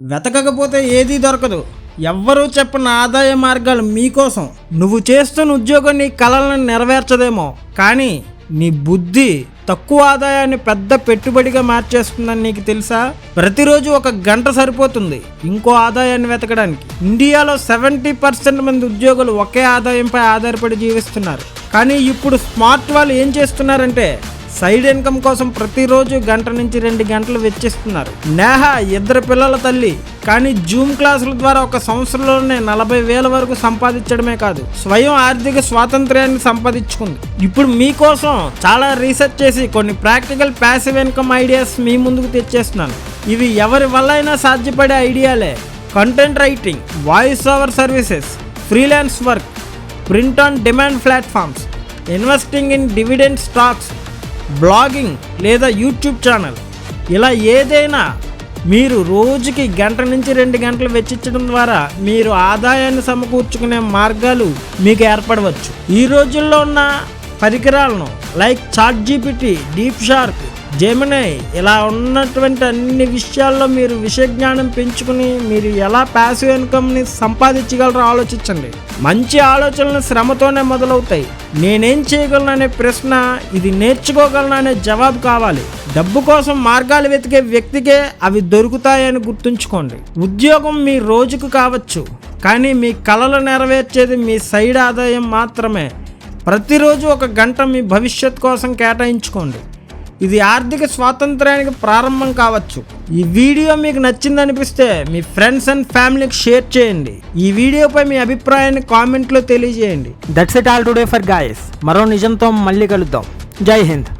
వెతకకపోతే ఏదీ దొరకదు. ఎవ్వరూ చెప్పని ఆదాయ మార్గాలు మీకోసం. నువ్వు చేస్తున్న ఉద్యోగం నీ కలలను నెరవేర్చదేమో. కానీ నీ బుద్ధి తక్కువ ఆదాయాన్ని పెద్ద పెట్టుబడిగా మార్చేస్తుందని నీకు తెలుసా? ప్రతిరోజు ఒక గంట సరిపోతుంది ఇంకో ఆదాయాన్ని వెతకడానికి. ఇండియాలో సెవెంటీ పర్సెంట్ మంది ఉద్యోగులు ఒకే ఆదాయంపై ఆధారపడి జీవిస్తున్నారు. కానీ ఇప్పుడు స్మార్ట్ వాళ్ళు ఏం చేస్తున్నారంటే సైడ్ ఇన్కమ్ కోసం ప్రతిరోజు గంట నుంచి రెండు గంటలు వెచ్చిస్తున్నారు. నేహ ఇద్దరు పిల్లల తల్లి. కానీ జూమ్ క్లాసుల ద్వారా ఒక సంవత్సరంలోనే నలభై వేల వరకు సంపాదించడమే కాదు స్వయం ఆర్థిక స్వాతంత్ర్యాన్ని సంపాదించుకుంది. ఇప్పుడు మీకోసం చాలా రీసెర్చ్ చేసి కొన్ని ప్రాక్టికల్ ప్యాసివ్ ఇన్కమ్ ఐడియాస్ మీ ముందుకు తెచ్చేస్తున్నాను. ఇవి ఎవరి వల్ల అయినా సాధ్యపడే ఐడియాలే. Content writing voice over services freelance work print on demand platforms investing in dividend stocks blogging లేదా యూట్యూబ్ ఛానల్. ఇలా ఏదైనా మీరు రోజుకి గంట నుంచి రెండు గంటలు వెచ్చించడం ద్వారా మీరు ఆదాయాన్ని సమకూర్చుకునే మార్గాలు మీకు ఏర్పడవచ్చు. ఈ రోజుల్లో ఉన్న పరికరాలను like chat GPT deep shark Gemini ఇలా ఉన్నటువంటి అన్ని విషయాల్లో మీరు విషయజ్ఞానం పెంచుకుని మీరు ఎలా ప్యాసివ్ ఇన్కమ్ని సంపాదించగలరో ఆలోచించండి. మంచి ఆలోచనలు శ్రమతోనే మొదలవుతాయి. నేనేం చేయగలను అనే ప్రశ్న ఇది నేర్చుకోగలను అనే జవాబు కావాలి. డబ్బు కోసం మార్గాలు వెతికే వ్యక్తికే అవి దొరుకుతాయని గుర్తుంచుకోండి. ఉద్యోగం మీ రోజుకు కావచ్చు కానీ మీ కళలు నెరవేర్చేది మీ సైడ్ ఆదాయం మాత్రమే. ప్రతిరోజు ఒక గంట మీ భవిష్యత్ కోసం కేటాయించుకోండి. ఇది ఆర్థిక స్వాతంత్రానికి ప్రారంభం కావచ్చు. ఈ వీడియో మీకు నచ్చిందనిపిస్తే మీ ఫ్రెండ్స్ అండ్ ఫ్యామిలీకి షేర్ చేయండి. ఈ వీడియోపై మీ అభిప్రాయాన్ని కామెంట్లో తెలియజేయండి. That's it all today for guys మరో నిజంతో మళ్ళీ కలుద్దాం. జై హింద్.